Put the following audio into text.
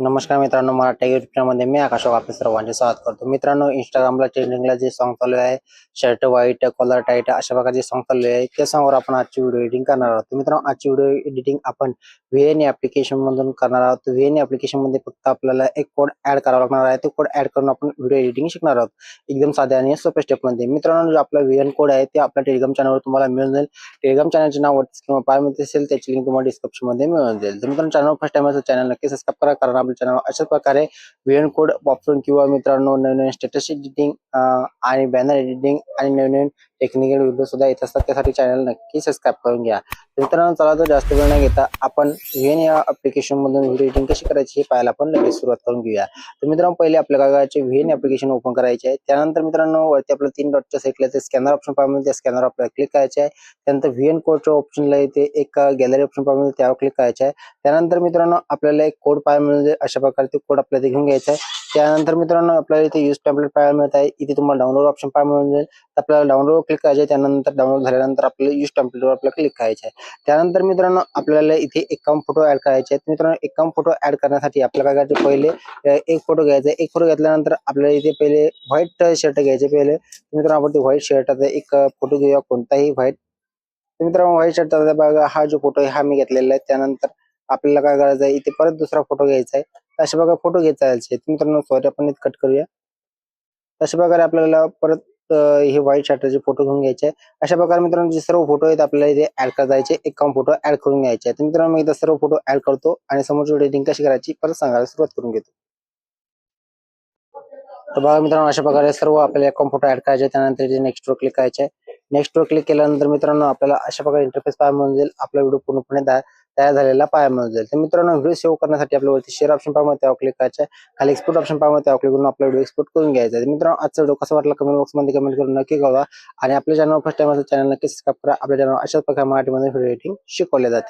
नमस्कार मित्रांनो मराठी युट्यूबमध्ये मी आकाशोक आपले सर्वांचे स्वागत करतो. मित्रांनो इंस्टाग्रामला ट्रेंडिंगला जे सॉन्ग चालू आहे शर्ट व्हाईट कॉलर टाईट अशा प्रकारचे सॉन्ग चालू आहे त्या सॉंगवर आपण आजची व्हिडिओ एडिटिंग करणार आहोत. मित्रांनो आजची व्हिडिओ एडिटिंग आपण व्हीएन ऍप्लिकेशन मधून करणार आहोत. व्हीएन ऍप्लिकेशनमध्ये फक्त आपल्याला एक कोड ऍड करावा लागणार आहे. तो कोड ऍड करून आपण व्हिडिओ एडिटिंग शिकणार आहोत. एकदम साध्या आणि सोप्या स्टेपमध्ये. मित्रांनो जो आपला व्हीएन कोड आहे ते आपल्या टेलिग्राम चॅनलवर तुम्हाला मिळून जाईल. टेलिग्राम चॅनलचे नाव वरती किंवा पाय असेल त्याची लिंक तुम्हाला डिस्क्रिप्शनमध्ये मिळून जाईल. तर मित्रांनो चॅनल फर्स्ट टाइम असेल चॅनल नक्की सबस्क्राईब करा कारण आपल्या चॅनल अशा प्रकारे व्हीएन कोड वापरून किंवा मित्रांनो नवीन नवीन स्टेटस एडिटिंग आणि बॅनर एडिटिंग आणि नवीन नवीन टेक्निकल व्हिडिओ सुद्धा येत असतात त्यासाठी चॅनल नक्की सबस्क्राईब करून घ्या. मित्रांनो चला तर जास्त वेळ न घेता आपण व्हिएन या अप्लिकेशन मधून व्हिडिओ एडिटिंग कशी करायची हे पाहायला आपण लगेच सुरुवात करून घेऊया. तर मित्रांनो पहिले आपल्या काय व्हिएन व्हीएन ऍप्लिकेशन ओपन करायचे आहे. त्यानंतर मित्रांनो वरती आपलं तीन डॉटच्या साईडला ते स्कॅनर ऑप्शन पाहिजे त्या स्कॅनर आपल्याला क्लिक करायचे आहे. त्यानंतर व्हिएन कोडच्या ऑप्शनला येते एक गॅलरी ऑप्शन पाहिजे त्यावर क्लिक करायचे आहे. त्यानंतर मित्रांनो आपल्याला एक कोड पाहायला अशा प्रकारे ते कोड आपल्याला इथे घेऊन घ्यायचा आहे. त्यानंतर मित्रांनो आपल्याला इथे युज टेम्पलेट पाहायला मिळत आहे. इथे तुम्हाला डाउनलोड ऑप्शन पाहायला मिळून जाईल. आपल्याला डाउनलोड क्लिक करायचे आहे. त्यानंतर डाउनलोड झाल्यानंतर आपल्याला युज टॅम्पलेटवर आपल्याला क्लिक करायचे आहे. त्यानंतर मित्रांनो आपल्याला इथे एकावन्न फोटो ऍड करायचे आहेत. मित्रांनो एकावन्न फोटो ऍड करण्यासाठी आपल्याला काय करायचं पहिले एक फोटो घ्यायचा आहे. एक फोटो घेतल्यानंतर आपल्याला इथे पहिले व्हाईट शर्ट घ्यायचे पहिले. मित्रांनो आपण ते व्हाईट शर्टाचा एक फोटो घेऊया कोणताही व्हाईट मित्रांनो व्हाईट शर्टाचा बघा हा जो फोटो आहे हा मी घेतलेला आहे. त्यानंतर आपल्याला काय करायचं आहे? इथे परत दुसरा फोटो घ्यायचा आहे. अशा प्रकारे फोटो घेता यायचे. मित्रांनो सॉरी आपण इथे कट करूया. अशा प्रकारे आपल्याला परत हे व्हाईट शर्टाचे फोटो घेऊन घ्यायचे आहे. अशा प्रकारे मित्रांनो जे सर्व फोटो आहेत आपल्याला इथे ऍड करायचे एकावन्न फोटो ऍड करून घ्यायचे आहेत मित्रांनो मी इथे सर्व फोटो ऍड करतो आणि समोरची एडिटिंग कशी करायची परत सांगायला सुरुवात करून घेतो. तर बघा मित्रांनो अशा प्रकारे सर्व आपल्याला अकाउंट फोटो ऍड करायचे त्यानंतर इथे नेक्स्ट वर क्लिक करायचे नेक्स्ट वर क्लिक केल्यानंतर मित्रांनो आपल्याला अशा प्रकारे इंटरफेस पाहायला मिळून जाईल. आपला व्हिडिओ पूर्णपणे तयार झालेला पायामध्ये जाईल. तर मित्रांनो व्हिडिओ सेव्ह करण्यासाठी आपल्यावरती शेअर ऑप्शन पाहिजे त्यावर क्लिक करायचं खाली एक्सपोर्ट ऑप्शन पाहिजे त्यावर क्लिक करून आपला व्हिडिओ एक्सपोर्ट करून घ्यायचा आहे. मित्रांनो आजचा व्हिडिओ कसा वाटला कमेंट बॉक्समध्ये कमेंट करून नक्की कळवा. आणि आपल्या चॅनल फर्स्ट टाइम असेल चॅनल नक्की सबस्क्राईब करा. आपल्या चॅनल अशाच प्रकारे मराठीमध्ये व्हिडिओ एडिटिंग शिकवले जाते.